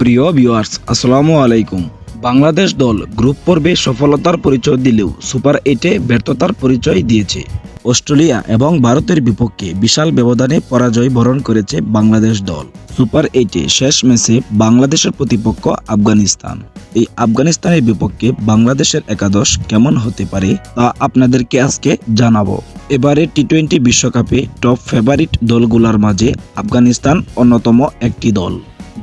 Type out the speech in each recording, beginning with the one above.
প্রিয় ভিউয়ার্স আসসালামু আলাইকুম। বাংলাদেশ দল গ্রুপ পর্বে সফলতার পরিচয় দিলেও সুপার এইটে ব্যর্থতার পরিচয় দিয়েছে। অস্ট্রেলিয়া এবং ভারতের বিপক্ষে বিশাল ব্যবধানে পরাজয় বরণ করেছে বাংলাদেশ দল। সুপার এইটে শেষ ম্যাচে বাংলাদেশের প্রতিপক্ষ আফগানিস্তান। এই আফগানিস্তানের বিপক্ষে বাংলাদেশের একাদশ কেমন হতে পারে তা আপনাদেরকে আজকে জানাব। এবারে টি টোয়েন্টি বিশ্বকাপে টপ ফেভারিট দলগুলোর মাঝে আফগানিস্তান অন্যতম একটি দল।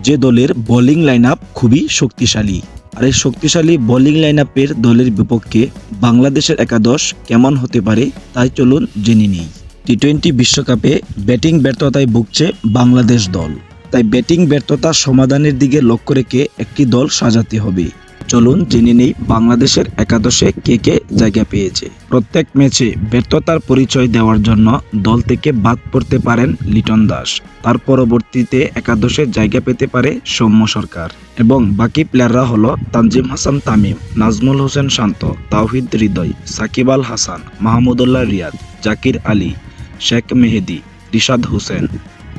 যে দলের বোলিং লাইন খুবই শক্তিশালী। আর এই শক্তিশালী বোলিং লাইন দলের বিপক্ষে বাংলাদেশের একাদশ কেমন হতে পারে তাই চলুন জেনে নিই। টি টোয়েন্টি বিশ্বকাপে ব্যাটিং ব্যর্থতায় ভুগছে বাংলাদেশ দল। তাই ব্যাটিং ব্যর্থতা সমাধানের দিকে লক্ষ্য রেখে একটি দল সাজাতে হবে। চলুন জেনে নেই বাংলাদেশের একাদশে কে কে জায়গা পেয়েছে। প্রত্যেক ম্যাচে ব্যর্থতার পরিচয় দেওয়ার জন্য দল থেকে বাদ পড়তে পারেন লিটন দাস। তার পরবর্তীতে একাদশে জায়গা পেতে পারে সৌম্য সরকার। এবং বাকি প্লেয়াররা হলো তানজিম হাসান তামিম, নাজমুল হোসেন শান্ত, তাওহিদ হৃদয়, সাকিব আল হাসান, মাহমুদুল্লাহ রিয়াদ, জাকির আলী, শেখ মেহেদি, রিশাদ হোসেন,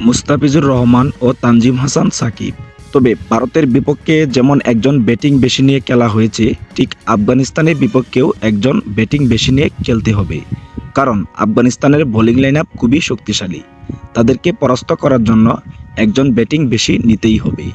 মুস্তাফিজুর রহমান ও তানজিম হাসান সাকিব। তবে ভারতের বিপক্ষে যেমন একজন ব্যাটিং বেশি নিয়ে খেলা হয়েছে, ঠিক আফগানিস্তানের বিপক্ষেও একজন ব্যাটিং বেশি নিয়ে খেলতে হবে। কারণ আফগানিস্তানের বোলিং লাইন আপ খুবই শক্তিশালী। তাদেরকে পরাস্ত করার জন্য একজন ব্যাটিং বেশি নিতেই হবে।